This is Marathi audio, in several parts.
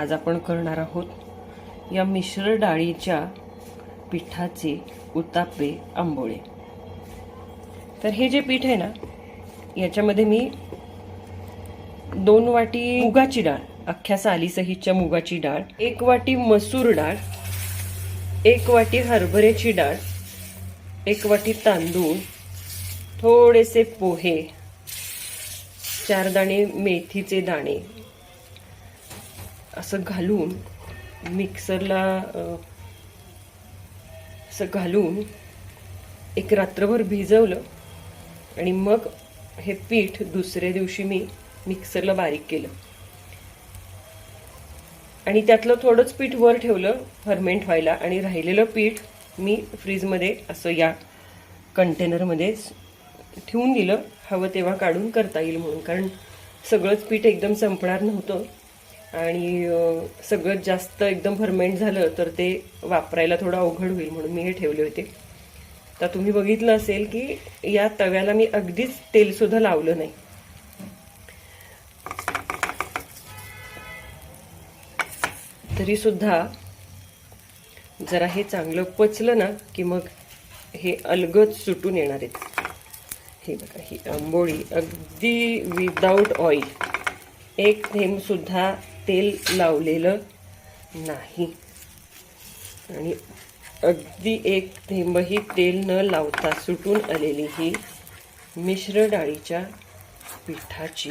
आज आपण करणार आहोत या मिश्र डाळीच्या पिठाचे उतापे आंबोळे. तर हे जे पीठ आहे ना याच्यामध्ये मी दोन वाटी मुगाची डाळ अख्ख्या सालीसहितच्या मुगाची डाळ एक वाटी मसूर डाळ एक वाटी हरभऱ्याची डाळ एक वाटी तांदूळ थोडेसे पोहे चार दाणे मेथीचे दाणे असं घालून मिक्सरला असं घालून एक रात्रभर भिजवलं आणि मग हे पीठ दुसऱ्या दिवशी मी मिक्सरला बारीक केलं. आणि त्यातलं थोडंच पीठ वर ठेवलं फर्मेंट व्हायला आणि राहिलेलं पीठ मी फ्रीजमध्ये असं या कंटेनरमध्ये ठेवून दिलं. हवं तेव्हा काढून करता येईल म्हणून कारण सगळंच पीठ एकदम संपणार नव्हतं. आणि सगळं जास्त एकदम फर्मेंट झालं तर ते वापरायला थोडं अवघड होईल म्हणून मी हे ठेवले होते. तर तुम्ही बघितलं असेल की या तव्याला मी अगदीच तेलसुद्धा लावलं नाही. तरीसुद्धा जरा हे चांगलं पचलं ना की मग हे अलगद सुटून येणार आहेत. हे बघा ही आंबोळी अगदी विदाऊट ऑइल एक थेंबसुद्धा तेल लावलेलं नाही. आणि अगदी एक थेंबही तेल न लावता सुटून आलेली ही मिश्र डाळीच्या पिठाची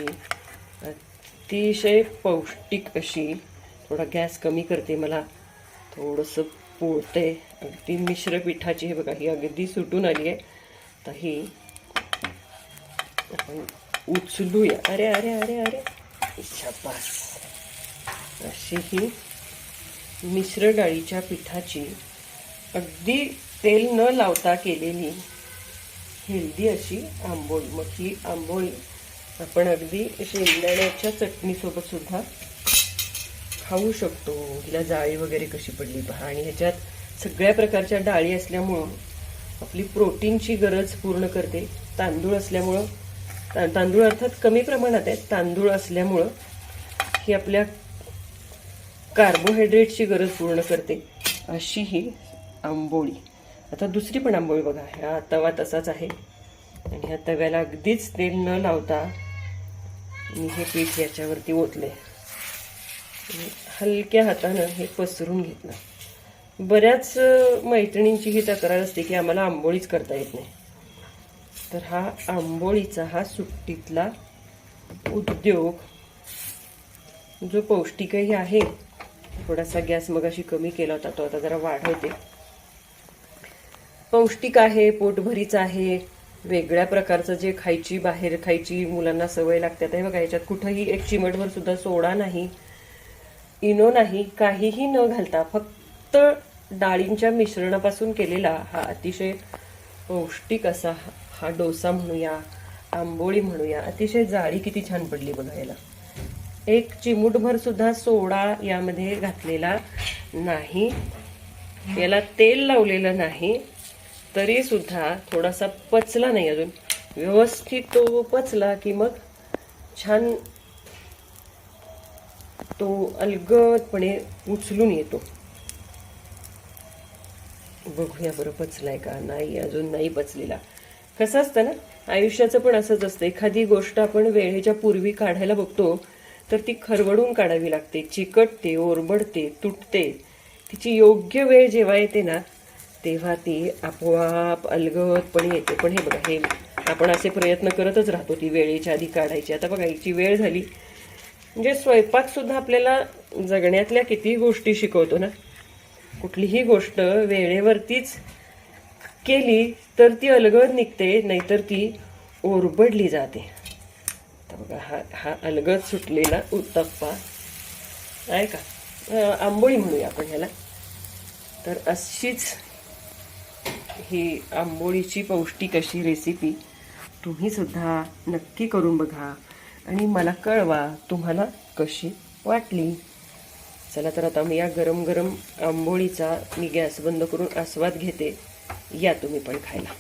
अतिशय पौष्टिक अशी थोडा गॅस कमी करते मला थोडंसं पोळते अगदी मिश्र पिठाची हे बघा ही अगदी सुटून आली आहे. तर ही आपण उचलूया. अरे अरे अरे अरे. शाबास अशी ही मिश्र डाळीच्या पिठाची अगदी तेल न लावता केलेली हेल्दी अशी आंबोळी मग ही आंबोळी आपण अगदी शेंगदाण्याच्या चटणीसोबत सुद्धा खाऊ शकतो. हिला जाळी वगैरे कशी पडली पहा. आणि ह्याच्यात सगळ्या प्रकारच्या डाळी असल्यामुळं आपली प्रोटीनची गरज पूर्ण करते. तांदूळ असल्यामुळं तांदूळ अर्थात कमी प्रमाणात आहेत. तांदूळ असल्यामुळं ही आपल्या कार्बोहायड्रेटची गरज पूर्ण करते अशी ही आंबोळी. आता दुसरी पण आंबोळी बघा ह्या तवा तसाच आहे. आणि ह्या तव्याला अगदीच तेल न लावता मी हे पीठ याच्यावरती ओतले हलक्या हातानं हे पसरून घेतलं. बऱ्याच मैत्रिणींची ही तक्रार असते की आम्हाला आंबोळीच करता येत नाही. तर हा आंबोळीचा हा सुट्टीतला उद्योग जो पौष्टिकही आहे थोडासा गॅस मग अशी कमी केला होता तो आता जरा वाढवते. पौष्टिक आहे पोटभरीच आहे वेगळ्या प्रकारचं जे खायची बाहेर खायची मुलांना सवय लागते आता हे बघा याच्यात कुठंही एक चिमटभर सुद्धा सोडा नाही इनो नाही काहीही न घालता फक्त डाळींच्या मिश्रणापासून केलेला हा अतिशय पौष्टिक असा हा- डोसा म्हणूया आंबोळी म्हणूया अतिशय जाळी किती छान पडली बघायला एक चिमूटभर सुद्धा सोडा यामध्ये घातलेला नाही. याला तेल लावलेलं नाही. तरी सुद्धा थोडासा पचला नाही अजून. व्यवस्थित तो पचला की मग छान तो अलगदपणे उचलून येतो. बघूया बरं पचलाय का नाही अजून नाही पचलेला. कसं असतं ना आयुष्याचं पण असंच असतं. एखादी गोष्ट आपण वेळेच्या पूर्वी काढायला बघतो तर ती खरवडून काढावी लागते. चिकटते ओरबडते तुटते. तिची योग्य वेळ जेव्हा येते ना तेव्हा ती आपोआप अलगदपणे येते. पण हे बघा हे आपण असे प्रयत्न करतच राहतो ती वेळेच्या आधी काढायची. आता बघा हिची वेळ झाली. म्हणजे स्वयंपाकसुद्धा आपल्याला जगण्यातल्या कितीही गोष्टी शिकवतो ना. कुठलीही गोष्ट वेळेवरतीच केली तर ती अलगद निघते नाहीतर ती ओरबडली जाते. बघा हा हा अलगद सुटलेला उत्तप्पा. आहे का? आंबोळी म्हणूया आपण ह्याला. तर अशीच ही आंबोळीची पौष्टिक अशी रेसिपी तुम्हीसुद्धा नक्की करून बघा आणि मला कळवा तुम्हाला कशी वाटली. चला तर आता मी या गरम गरम आंबोळीचा मी गॅस बंद करून आस्वाद घेते. या तुम्ही पण खायला.